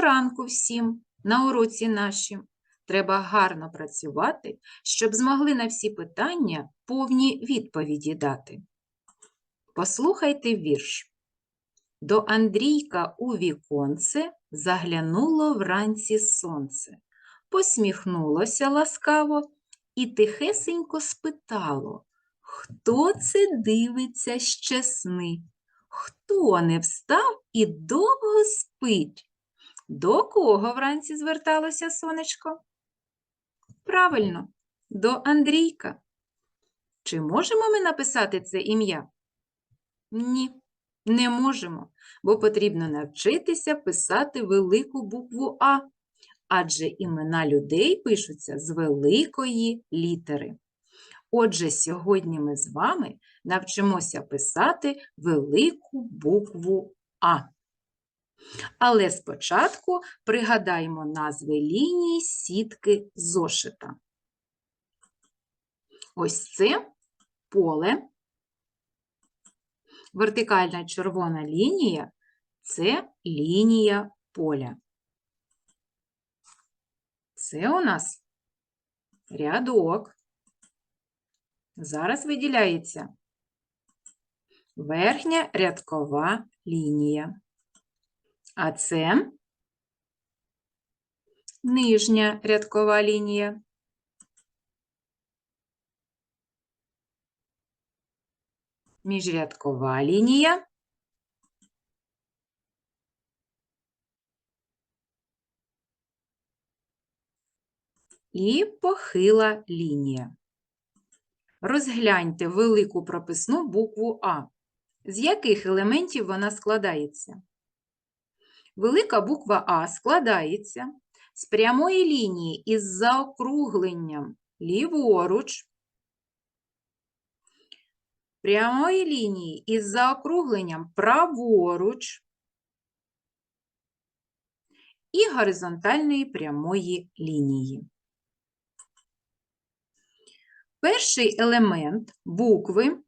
ранку всім на уроці нашім. Треба гарно працювати, щоб змогли на всі питання повні відповіді дати. Послухайте вірш. До Андрійка у віконце заглянуло вранці сонце, посміхнулося ласкаво і тихесенько спитало, хто це дивиться ще сни? Хто не встав і довго спить? До кого вранці зверталося сонечко? Правильно, до Андрійка. Чи можемо ми написати це ім'я? Ні, не можемо, бо потрібно навчитися писати велику букву А, адже імена людей пишуться з великої літери. Отже, сьогодні ми з вами навчимося писати велику букву А. Але спочатку пригадаємо назви ліній сітки зошита. Ось це поле. Вертикальна червона лінія це лінія поля. Це у нас рядок. Зараз виділяється верхня рядкова лінія. А це нижня рядкова лінія. Міжрядкова лінія. І похила лінія. Розгляньте велику прописну букву А. З яких елементів вона складається? Велика буква А складається з прямої лінії із заокругленням. Ліворуч, прямої лінії із заокругленням. Праворуч. І горизонтальної прямої лінії. Перший елемент букви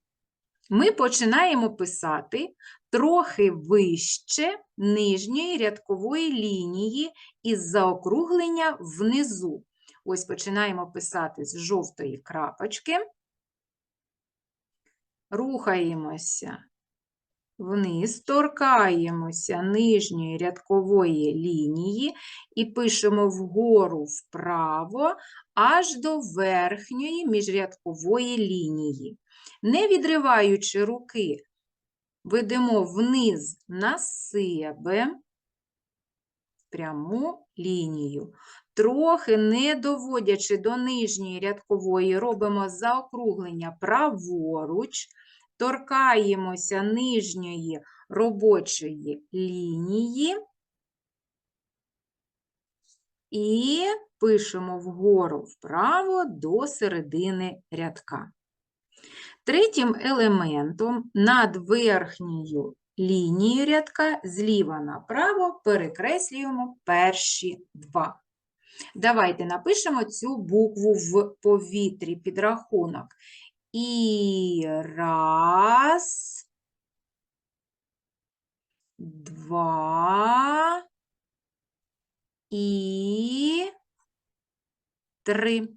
ми починаємо писати трохи вище нижньої рядкової лінії із заокруглення внизу. Ось починаємо писати з жовтої крапочки, рухаємося вниз, торкаємося нижньої рядкової лінії і пишемо вгору вправо аж до верхньої міжрядкової лінії. Не відриваючи руки, ведемо вниз на себе пряму лінію. Трохи не доводячи до нижньої рядкової, робимо заокруглення праворуч, торкаємося нижньої робочої лінії і пишемо вгору вправо до середини рядка. Третім елементом над верхньою лінією рядка зліва направо перекреслюємо перші два. Давайте напишемо цю букву в повітрі під рахунок. І раз, два, і три.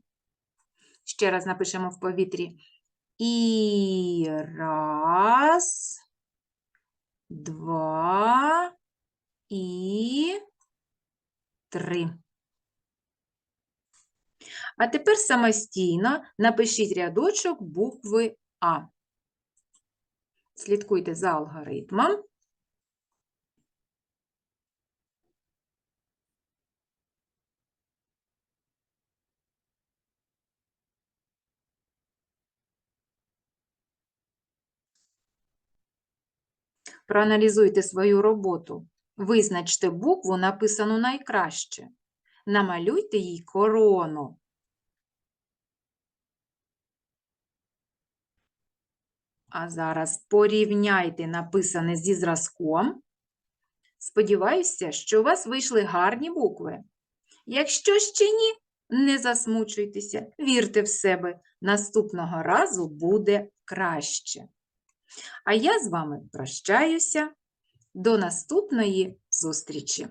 Ще раз напишемо в повітрі. І раз, два і три. А тепер самостійно напишіть рядочок букви А. Слідкуйте за алгоритмом. Проаналізуйте свою роботу. Визначте букву, написану найкраще. Намалюйте їй корону. А зараз порівняйте написане зі зразком. Сподіваюся, що у вас вийшли гарні букви. Якщо ще ні, не засмучуйтеся, вірте в себе. Наступного разу буде краще. А я з вами прощаюся. До наступної зустрічі!